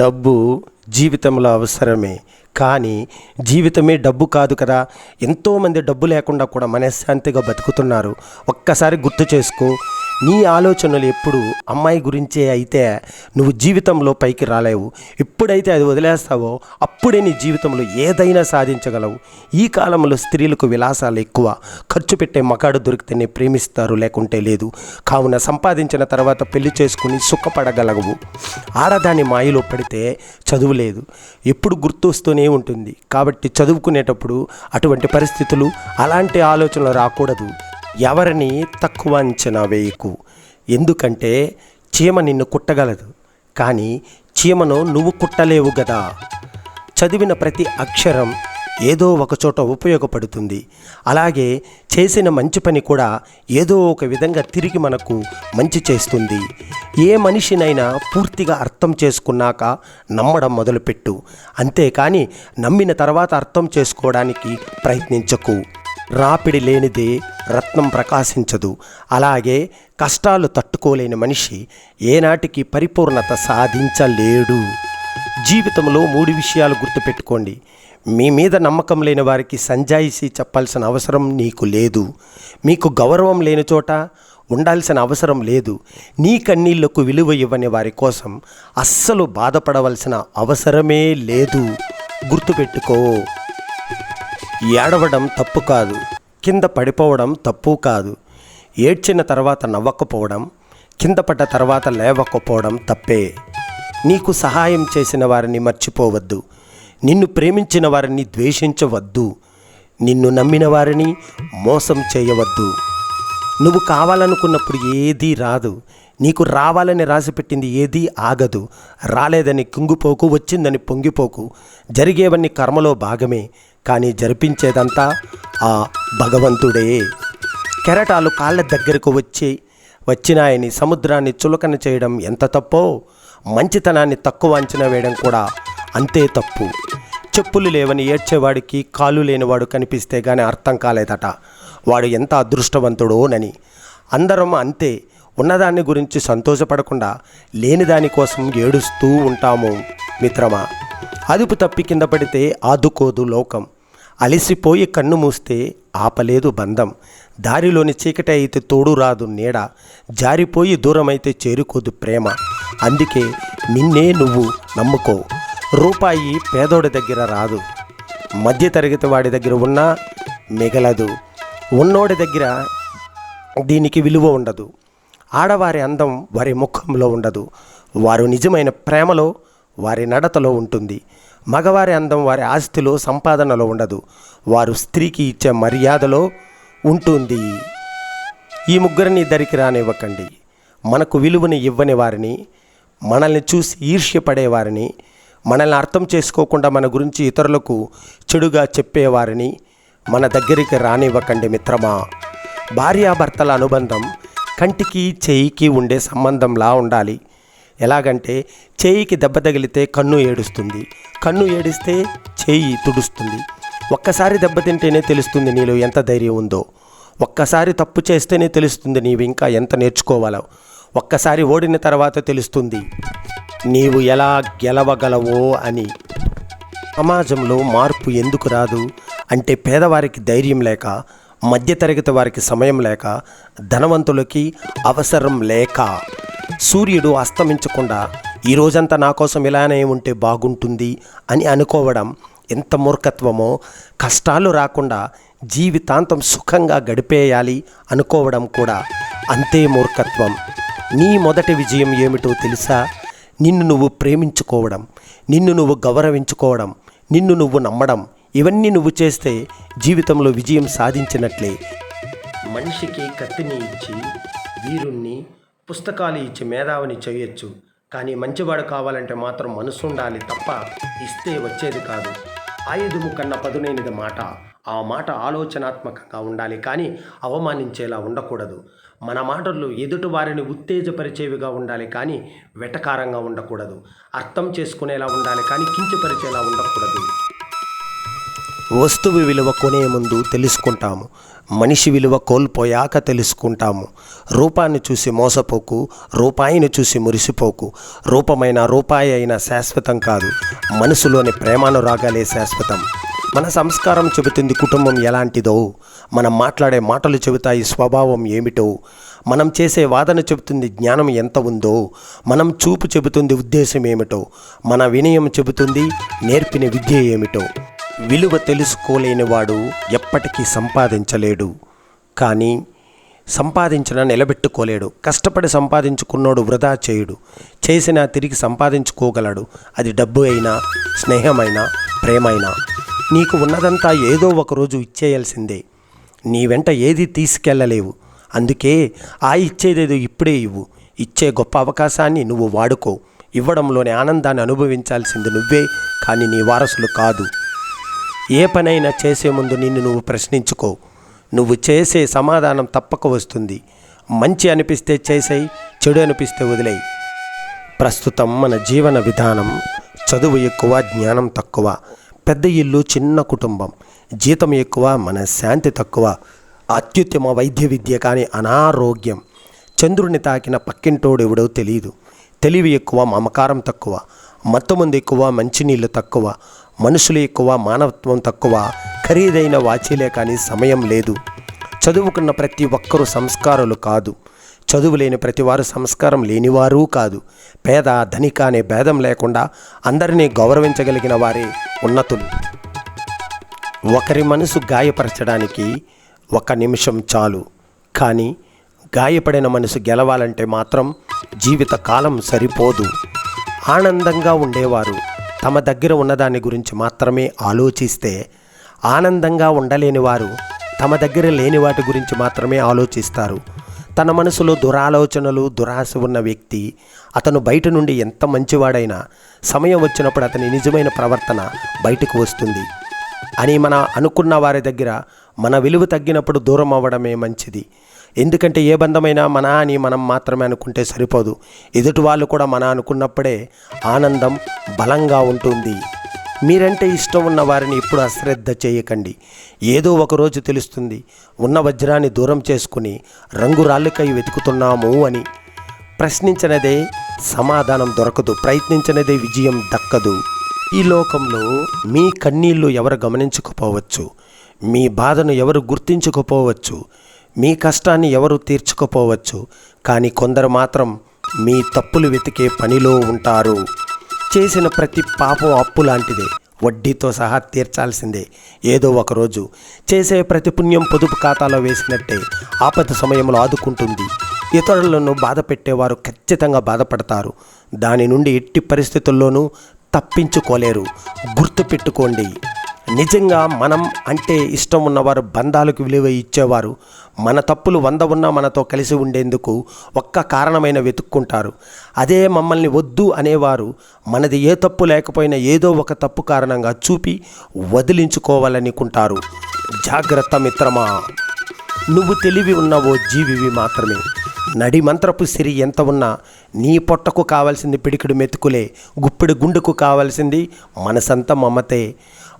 డబ్బు జీవితంలో అవసరమే. కానీ జీవితమే డబ్బు కాదు కదా. ఎంతోమంది డబ్బు లేకుండా కూడా మనశ్శాంతిగా బతుకుతున్నారు. ఒక్కసారి గుర్తు చేసుకో. నీ ఆలోచనలు ఎప్పుడు అమ్మాయి గురించే అయితే నువ్వు జీవితంలో పైకి రాలేవు. ఎప్పుడైతే అది వదిలేస్తావో అప్పుడే నీ జీవితంలో ఏదైనా సాధించగలవు. ఈ కాలంలో స్త్రీలకు విలాసాలు ఎక్కువ. ఖర్చు పెట్టే మగాడు దొరికితేనే ప్రేమిస్తారు లేకుంటే లేదు. కావున సంపాదించిన తర్వాత పెళ్ళి చేసుకుని సుఖపడగలవు. ఆడదాని మాయలో పడితే చదువు లేదు. ఎప్పుడు గుర్తొస్తూనే ఉంటుంది. కాబట్టి చదువుకునేటప్పుడు అటువంటి పరిస్థితులు అలాంటి ఆలోచనలు రాకూడదు. ఎవరిని తక్కువ అంచనా వేయకు. ఎందుకంటే చీమ నిన్ను కుట్టగలదు. కానీ చీమను నువ్వు కుట్టలేవు కదా చదివిన ప్రతి అక్షరం ఏదో ఒక చోట ఉపయోగపడుతుంది. అలాగే చేసిన మంచి పని కూడా ఏదో ఒక విధంగా తిరిగి మనకు మంచి చేస్తుంది. ఏ మనిషినైనా పూర్తిగా అర్థం చేసుకున్నాక నమ్మడం మొదలుపెట్టు. అంతేకాని నమ్మిన తర్వాత అర్థం చేసుకోవడానికి ప్రయత్నించకు. రాపిడి లేనిదే రత్నం ప్రకాశించదు. అలాగే కష్టాలు తట్టుకోలేని మనిషి ఏనాటికి పరిపూర్ణత సాధించలేడు. జీవితంలో మూడు విషయాలు గుర్తుపెట్టుకోండి. మీ మీద నమ్మకం లేని వారికి సంజాయిషి చెప్పాల్సిన అవసరం నీకు లేదు. మీకు గౌరవం లేని చోట ఉండాల్సిన అవసరం లేదు. నీ కన్నీళ్ళకు విలువ ఇవ్వని వారి కోసం అస్సలు బాధపడవలసిన అవసరమే లేదు. గుర్తుపెట్టుకో. ఏడవడం తప్పు కాదు కింద పడిపోవడం తప్పు కాదు. ఏడ్చిన తర్వాత నవ్వకపోవడం కింద పడ్డ తర్వాత లేవకపోవడం తప్పే. నీకు సహాయం చేసిన వారిని మర్చిపోవద్దు. నిన్ను ప్రేమించిన వారిని ద్వేషించవద్దు. నిన్ను నమ్మిన వారిని మోసం చేయవద్దు. నువ్వు కావాలనుకున్నప్పుడు ఏదీ రాదు. నీకు రావాలని రాసిపెట్టింది ఏదీ ఆగదు. రాలేదని కుంగిపోకు వచ్చిందని పొంగిపోకు. జరిగేవన్నీ కర్మలో భాగమే. కానీ జరిపించేదంతా ఆ భగవంతుడే. కెరటాలు కాళ్ళ దగ్గరకు వచ్చి వచ్చినాయని సముద్రాన్ని చులకన చేయడం ఎంత తప్పో మంచితనాన్ని తక్కువ అంచనా వేయడం కూడా అంతే తప్పు. చెప్పులు లేవని ఏడ్చేవాడికి కాలు లేనివాడు కనిపిస్తే గానీ అర్థం కాలేదట. వాడు ఎంత అదృష్టవంతుడోనని అందరం అంతే ఉన్నదాన్ని గురించి సంతోషపడకుండా లేని దానికోసం ఏడుస్తూ ఉంటాము మిత్రమా. అదుపు తప్పి కింద పడితే ఆదుకోదు లోకం. అలిసిపోయి కన్ను మూస్తే ఆపలేదు బంధం. దారిలోని చీకటి అయితే తోడు రాదు నీడ. జారిపోయి దూరమైతే చేరుకోదు ప్రేమ. అందుకే నిన్నే నువ్వు నమ్ముకో. రూపాయి పేదోడి దగ్గర రాదు. మధ్యతరగతి వాడి దగ్గర ఉన్నా మిగలదు. ఉన్నోడి దగ్గర దీనికి విలువ ఉండదు. ఆడవారి అందం వారి ముఖంలో ఉండదు. వారు నిజమైన ప్రేమలో వారి నడతలో ఉంటుంది. మగవారి అందం వారి ఆస్తిలో సంపాదనలో ఉండదు. వారు స్త్రీకి ఇచ్చే మర్యాదలో ఉంటుంది. ఈ ముగ్గురిని దరికి రానివ్వకండి. మనకు విలువని ఇవ్వని వారిని మనల్ని చూసి ఈర్ష్యపడేవారిని మనల్ని అర్థం చేసుకోకుండా మన గురించి ఇతరులకు చెడుగా చెప్పేవారిని మన దగ్గరికి రానివ్వకండి మిత్రమా. భార్యాభర్తల అనుబంధం కంటికి చేయికి ఉండే సంబంధంలా ఉండాలి. ఎలాగంటే చేయికి దెబ్బ తగిలితే కన్ను ఏడుస్తుంది. కన్ను ఏడిస్తే చేయి తుడుస్తుంది. ఒక్కసారి దెబ్బతింటేనే తెలుస్తుంది నీలో ఎంత ధైర్యం ఉందో. ఒక్కసారి తప్పు చేస్తేనే తెలుస్తుంది నీవు ఇంకా ఎంత నేర్చుకోవాలో. ఒక్కసారి ఓడిన తర్వాత తెలుస్తుంది నీవు ఎలా గెలవగలవో అని. సమాజంలో మార్పు ఎందుకు రాదు? అంటే పేదవారికి ధైర్యం లేక మధ్యతరగతి వారికి సమయం లేక ధనవంతులకి అవసరం లేక. సూర్యుడు అస్తమించకుండా ఈ రోజంతా నా కోసం ఇలానే ఉంటే బాగుంటుంది అని అనుకోవడం ఎంత మూర్ఖత్వమో కష్టాలు రాకుండా జీవితాంతం సుఖంగా గడిపేయాలి అనుకోవడం కూడా అంతే మూర్ఖత్వం. నీ మొదటి విజయం ఏమిటో తెలుసా? నిన్ను నువ్వు ప్రేమించుకోవడం నిన్ను నువ్వు గౌరవించుకోవడం నిన్ను నువ్వు నమ్మడం ఇవన్నీ నువ్వు చేస్తే జీవితంలో విజయం సాధించినట్లే. మనిషికి కత్తిని ఇచ్చి వీరుణ్ణి పుస్తకాలు ఇచ్చి మేధావిని చేయొచ్చు. కానీ మంచివాడు కావాలంటే మాత్రం మనసు ఉండాలి తప్ప ఇస్తే వచ్చేది కాదు. ఆయుధము కన్నా పదునైనది మాట. ఆ మాట ఆలోచనాత్మకంగా ఉండాలి కానీ అవమానించేలా ఉండకూడదు. మన మాటలు ఎదుటి వారిని ఉత్తేజపరిచేవిగా ఉండాలి కానీ వెటకారంగా ఉండకూడదు. అర్థం చేసుకునేలా ఉండాలి కానీ కించపరిచేలా ఉండకూడదు. వస్తువు విలువ కొనే ముందు తెలుసుకుంటాము. మనిషి విలువ కోల్పోయాక తెలుసుకుంటాము. రూపాన్ని చూసి మోసపోకు రూపాయిని చూసి మురిసిపోకు. రూపమైన రూపాయి అయినా శాశ్వతం కాదు. మనసులోని ప్రేమానురాగాలే శాశ్వతం. మన సంస్కారం చెబుతుంది కుటుంబం ఎలాంటిదో. మనం మాట్లాడే మాటలు చెబుతాయి స్వభావం ఏమిటో. మనం చేసే వాదన చెబుతుంది జ్ఞానం ఎంత ఉందో. మనం చూపు చెబుతుంది ఉద్దేశం ఏమిటో. మన వినయం చెబుతుంది నేర్పిన విద్య ఏమిటో. విలువ తెలుసుకోలేని వాడు ఎప్పటికీ సంపాదించలేడు. కానీ సంపాదించిన నిలబెట్టుకోలేడు. కష్టపడి సంపాదించుకున్నోడు వృధా చేయుడు. చేసినా తిరిగి సంపాదించుకోగలడు. అది డబ్బు అయినా స్నేహమైనా ప్రేమైనా. నీకు ఉన్నదంతా ఏదో ఒకరోజు ఇచ్చేయాల్సిందే. నీ వెంట ఏది తీసుకెళ్ళలేవు అందుకే ఆ ఇచ్చేదేదో ఇప్పుడే ఇవ్వు. ఇచ్చే గొప్ప అవకాశాన్ని నువ్వు వాడుకో. ఇవ్వడంలోని ఆనందాన్ని అనుభవించాల్సింది నువ్వే. కానీ నీ వారసులు కాదు. ఏ పనైనా చేసే ముందు నిన్ను నువ్వు ప్రశ్నించుకో. నువ్వు చేసే సమాధానం తప్పక వస్తుంది. మంచి అనిపిస్తే చేసేయి చెడు అనిపిస్తే వదిలేయి. ప్రస్తుతం మన జీవన విధానం చదువు ఎక్కువ జ్ఞానం తక్కువ. పెద్ద ఇల్లు చిన్న కుటుంబం. జీతం ఎక్కువ మన శాంతి తక్కువ. అత్యుత్తమ వైద్య విద్య కానీ అనారోగ్యం. చంద్రుని తాకిన పక్కింటోడు ఎవడో తెలియదు తెలివి ఎక్కువ మమకారం తక్కువ. మత్తమంది ఎక్కువ మంచినీళ్ళు తక్కువ. మనుషులు ఎక్కువ మానవత్వం తక్కువ ఖరీదైన వాచీలే కానీ సమయం లేదు. చదువుకున్న ప్రతి ఒక్కరూ సంస్కారులు కాదు. చదువు లేని ప్రతివారు సంస్కారం లేనివారూ కాదు. పేద ధనిక అనే భేదం లేకుండా అందరినీ గౌరవించగలిగిన వారే ఉన్నతులు. ఒకరి మనసు గాయపరచడానికి ఒక నిమిషం చాలు. కానీ గాయపడిన మనసు గెలవాలంటే మాత్రం జీవిత కాలం సరిపోదు. ఆనందంగా ఉండేవారు తమ దగ్గర ఉన్నదాని గురించి మాత్రమే ఆలోచిస్తే ఆనందంగా ఉండలేని వారు తమ దగ్గర లేని వాటి గురించి మాత్రమే ఆలోచిస్తారు. తన మనసులో దురాలోచనలు దురాశ ఉన్న వ్యక్తి అతను బయట నుండి ఎంత మంచివాడైనా సమయం వచ్చినప్పుడు అతని నిజమైన ప్రవర్తన బయటకు వస్తుంది. అని మన అనుకున్న వారి దగ్గర మన విలువ తగ్గినప్పుడు దూరం అవ్వడమే మంచిది. ఎందుకంటే ఏ బంధమైనా మన అని మనం మాత్రమే అనుకుంటే సరిపోదు. ఎదుటి వాళ్ళు కూడా మన అనుకున్నప్పుడే ఆనందం బలంగా ఉంటుంది. మీరంటే ఇష్టం ఉన్న వారిని ఇప్పుడు అశ్రద్ధ చేయకండి. ఏదో ఒక రోజు తెలుస్తుంది ఉన్న వజ్రాన్ని దూరం చేసుకుని రంగురాళ్ళకై వెతుకుతున్నాము అని. ప్రశ్నించినదే సమాధానం దొరకదు ప్రయత్నించినదే విజయం దక్కదు. ఈ లోకంలో మీ కన్నీళ్ళు ఎవరు గమనించకపోవచ్చు? మీ బాధను ఎవరు గుర్తించకపోవచ్చు? మీ కష్టాన్ని ఎవరు తీర్చుకోపోవచ్చు కానీ కొందరు మాత్రం మీ తప్పులు వెతికే పనిలో ఉంటారు. చేసిన ప్రతి పాపం అప్పు లాంటిదే. వడ్డీతో సహా తీర్చాల్సిందే. ఏదో ఒకరోజు చేసే ప్రతి పుణ్యం పొదుపు ఖాతాలో వేసినట్టే ఆపద సమయంలో ఆదుకుంటుంది. ఇతరులను బాధ పెట్టేవారు ఖచ్చితంగా బాధపడతారు. దాని నుండి ఎట్టి పరిస్థితుల్లోనూ తప్పించుకోలేరు. గుర్తుపెట్టుకోండి. నిజంగా మనం అంటే ఇష్టం ఉన్నవారు బంధాలకు విలువ ఇచ్చేవారు. మన తప్పులు వంద ఉన్నా మనతో కలిసి ఉండేందుకు ఒక్క కారణమైన వెతుక్కుంటారు. అదే మమ్మల్ని వద్దు అనేవారు మనది ఏ తప్పు లేకపోయినా ఏదో ఒక తప్పు కారణంగా చూపి వదిలించుకోవాలనుకుంటారు. జాగ్రత్త మిత్రమా! నువ్వు తెలివి ఉన్న ఓ జీవివి మాత్రమే. నడి మంత్రపు సిరి ఎంత ఉన్నా నీ పొట్టకు కావాల్సింది పిడికిడు మెతుకులే గుప్పిడి గుండెకు కావాల్సింది మనసంత మమతే.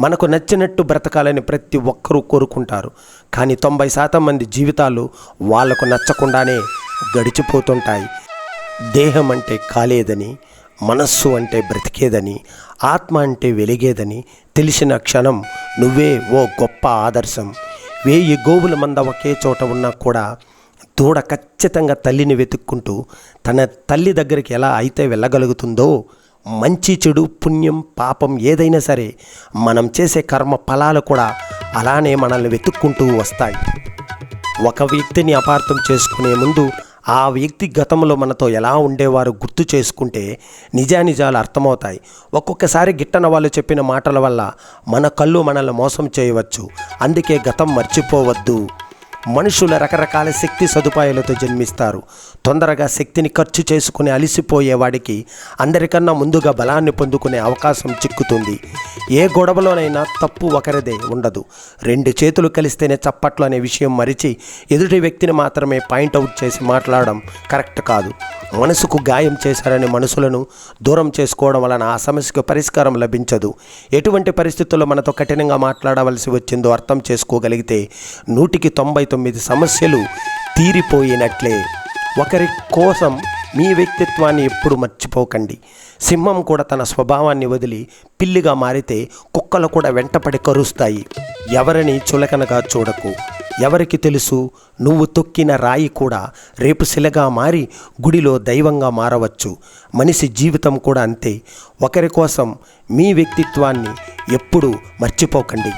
మనకు నచ్చినట్టు బ్రతకాలని ప్రతి ఒక్కరూ కోరుకుంటారు. కానీ తొంభై శాతం మంది జీవితాలు వాళ్ళకు నచ్చకుండానే గడిచిపోతుంటాయి. దేహం అంటే కాలేదని మనస్సు అంటే బ్రతికేదని ఆత్మ అంటే వెలిగేదని తెలిసిన క్షణం నువ్వే ఓ గొప్ప ఆదర్శం. వేయి గోవుల మంద ఒకే చోట ఉన్నా కూడా దూడ ఖచ్చితంగా తల్లిని వెతుక్కుంటూ తన తల్లి దగ్గరికి ఎలా అయితే వెళ్ళగలుగుతుందో మంచి చెడు పుణ్యం పాపం ఏదైనా సరే మనం చేసే కర్మ ఫలాలు కూడా అలానే మనల్ని వెతుక్కుంటూ వస్తాయి. ఒక వ్యక్తిని అపార్థం చేసుకునే ముందు ఆ వ్యక్తి గతంలో మనతో ఎలా ఉండేవారు గుర్తు చేసుకుంటే నిజానిజాలు అర్థమవుతాయి. ఒక్కొక్కసారి గిట్టన వాళ్ళు చెప్పిన మాటల వల్ల మన కళ్ళు మనల్ని మోసం చేయవచ్చు. అందుకే గతం మర్చిపోవద్దు. మనుషుల రకరకాల శక్తి సదుపాయాలతో జన్మిస్తారు. తొందరగా శక్తిని ఖర్చు చేసుకుని అలిసిపోయేవాడికి అందరికన్నా ముందుగా బలాన్ని పొందుకునే అవకాశం చిక్కుతుంది. ఏ గొడవలోనైనా తప్పు ఒకరిదే ఉండదు. రెండు చేతులు కలిస్తేనే చప్పట్లు అనే విషయం మరిచి ఎదుటి వ్యక్తిని మాత్రమే పాయింట్ అవుట్ చేసి మాట్లాడడం కరెక్ట్ కాదు. మనసుకు గాయం చేశారని మనసులను దూరం చేసుకోవడం వలన ఆ సమస్యకు పరిష్కారం లభించదు. ఎటువంటి పరిస్థితుల్లో మనతో కఠినంగా మాట్లాడవలసి వచ్చిందో అర్థం చేసుకోగలిగితే నూటికి తొంభై తొమ్మిది సమస్యలు తీరిపోయినట్లే. ఒకరి కోసం మీ వ్యక్తిత్వాన్ని ఎప్పుడు మర్చిపోకండి. సింహం కూడా తన స్వభావాన్ని వదిలి పిల్లిగా మారితే కుక్కలు కూడా వెంటపడి కరుస్తాయి. ఎవరిని చులకనగా చూడకు. ఎవరికి తెలుసు నువ్వు తొక్కిన రాయి కూడా రేపు శిలగా మారి గుడిలో దైవంగా మారవచ్చు. మనిషి జీవితం కూడా అంతే. ఒకరి కోసం మీ వ్యక్తిత్వాన్ని ఎప్పుడు మర్చిపోకండి.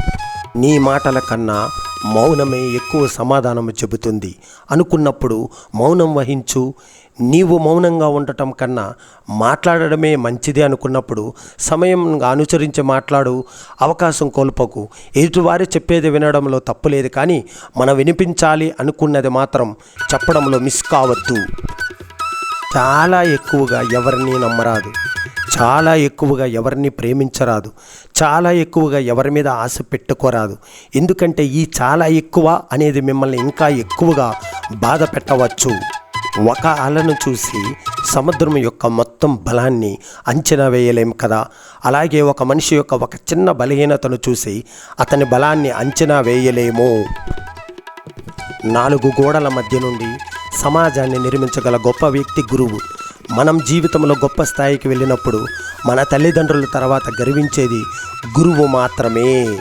నీ మాటల కన్నా మౌనమే ఎక్కువ సమాధానము చెబుతుంది. అనుకున్నప్పుడు మౌనం వహించు. నీవు మౌనంగా ఉండటం కన్నా మాట్లాడడమే మంచిది అనుకున్నప్పుడు సమయం అనుసరించి మాట్లాడు. అవకాశం కోల్పోకు. ఎదుటివారు చెప్పేది వినడంలో తప్పులేదు కానీ మనం వినిపించాలి అనుకున్నది మాత్రం చెప్పడంలో మిస్ కావద్దు. చాలా ఎక్కువగా ఎవరిని నమ్మరాదు. చాలా ఎక్కువగా ఎవరిని ప్రేమించరాదు. చాలా ఎక్కువగా ఎవరి మీద ఆశ పెట్టుకోరాదు. ఎందుకంటే ఈ చాలా ఎక్కువ అనేది మిమ్మల్ని ఇంకా ఎక్కువగా బాధ పెట్టవచ్చు. ఒక అలను చూసి సముద్రం యొక్క మొత్తం బలాన్ని అంచనా వేయలేం కదా? అలాగే ఒక మనిషి యొక్క ఒక చిన్న బలహీనతను చూసి అతని బలాన్ని అంచనా వేయలేము. నాలుగు గోడల మధ్య నుండి సమాజాన్ని నిర్మించగల గొప్ప వ్యక్తి గురువు మనం జీవితంలో గొప్ప స్థాయికి వెళ్ళినప్పుడు మన తల్లిదండ్రుల తర్వాత గర్వించేది గురువు మాత్రమే.